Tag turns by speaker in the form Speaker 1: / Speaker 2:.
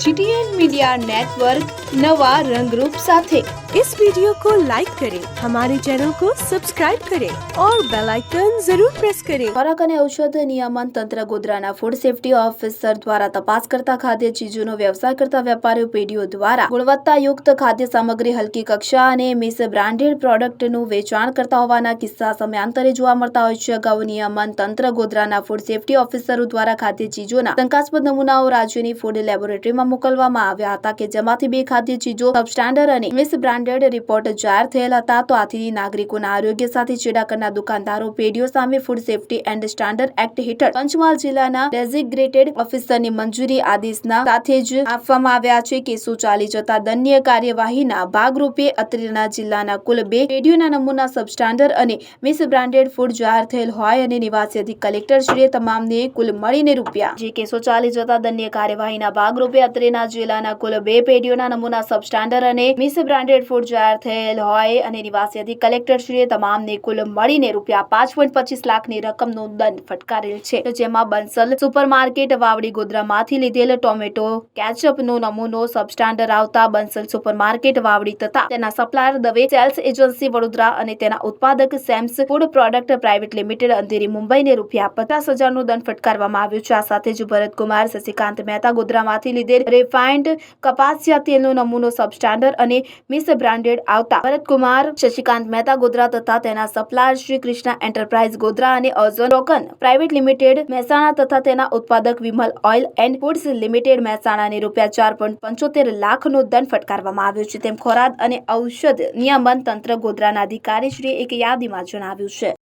Speaker 1: GTN media network नवा रंग रूप साथे
Speaker 2: इस वीडियो को लाइक करें हमारे चैनल को सब्सक्राइब करें और बेल आइकन जरूर प्रेस करें
Speaker 1: ખોરાક અને ઔષધ નિયામન તંત્ર ગોધરાના ફૂડ સેફ્ટી ઓફિસર દ્વારા તપાસ કરતા ખાદ્ય ચીજોનો વ્યવસાય કરતા વેપારીઓ પેઢીઓ દ્વારા ગુણવત્તાયુક્ત ખાદ્ય સામગ્રી હલકી કક્ષા અને મિસ બ્રાન્ડેડ પ્રોડક્ટનું વેચાણ કરતા હોવાના કિસ્સા સમયાંતરે જોવા મળતા હોય છે અગાઉ નિયામન તંત્ર ગોધરાના ફૂડ સેફ્ટી ઓફિસરો દ્વારા ખાદ્ય ચીજોના શંકાસ્પદ નમૂનાઓ રાજ્યની ફૂડ લેબોરેટરીમાં મોકલવામાં આવ્યા હતા કે જેમાંથી બે ખાદ્ય ચીજો સબસ્ટાન્ડર્ડ અને મિસ બ્રાન્ડેડ રિપોર્ટ જાહેર થયેલ હતા. તો આથી નાગરિકોના આરોગ્ય સાથે ચેડા કરનાર દુકાનદારો, પેઢીઓ સામે food safety and standard act હેઠળ પંચમહાલ જિલ્લાના ડેઝિગ્રેટેડ ઓફિસરની મંજૂરી આદેશના સાથે જ આપવામાં આવ્યા છે કેસો ચાલી જતા દંડનીય કાર્યવાહીના ભાગરૂપે અત્રેના જિલ્લાના કુલ બે પેઢીઓના નમૂના સબસ્ટાન્ડર્ડ અને મિસ બ્રાન્ડેડ ફૂડ જાહેર થયેલ હોય અને નિવાસી અધિક કલેક્ટરશ્રીએ તમામને કુલ મળીને રૂપિયા જે કેસો ચાલી જતા દન્ય કાર્યવાહીના ભાગરૂપે અત્રેના જિલ્લાના કુલ બે પેઢીઓના નમૂના સબસ્ટાન્ડર્ડ અને મિસ બ્રાન્ડેડ ફૂડ જાહેર થયેલ હોય અને નિવાસી અધિક કલેક્ટરશ્રીએ તમામને કુલ મળીને રૂપિયા પાંચ પોઈન્ટ પચીસ લાખની રકમનો દંડ ફટકારેલ છે. જેમાં બંસલ, સુપરમાર્કેટ, વાવડી ગોધરામાંથી લીધેલ ટોમેટો, કેચઅપનો નમૂનો સબસ્ટાન્ડર્ડ આવતા બંસલ, સુપરમાર્કેટ, વાવડી તથા તેના supplier Dave sales agency Vadodara અને તેના ઉત્પાદક Sam's food product private limited Andheri મુંબઈને રૂપિયા પચાસ હજારનો દંડ ફટકારવામાં આવ્યો છે. આ સાથે જ ભરતકુમાર, શશિકાંત મહેતા ગોધરામાંથી લીધેલ રિફાઇન્ડ કપાસિયા તેલનો નમૂનો સબસ્ટાન્ડર્ડ અને મિસ બ્રાન્ડેડ આવતા. ભરતકુમાર, શશિકાંત મહેતા ગોધરા તથા તેના સપ્લાયર શ્રી કૃષ્ણા એન્ટરપ્રાઇઝ ગોધરા અને અઝોન રોકન પ્રાઇવેટ લિમિટેડ મહેસાણા તથા તેના ઉત્પાદક Vimal oil and foods limited મહેસાણાને રૂપિયા ચાર પોઈન્ટ પંચોતેર લાખનો દંડ ફટકારવામાં આવ્યો છે. તેમ ખોરાક અને ઔષધ નિયમન તંત્ર ગોધરાના અધિકારીશ્રીએ એક યાદીમાં જણાવ્યું છે.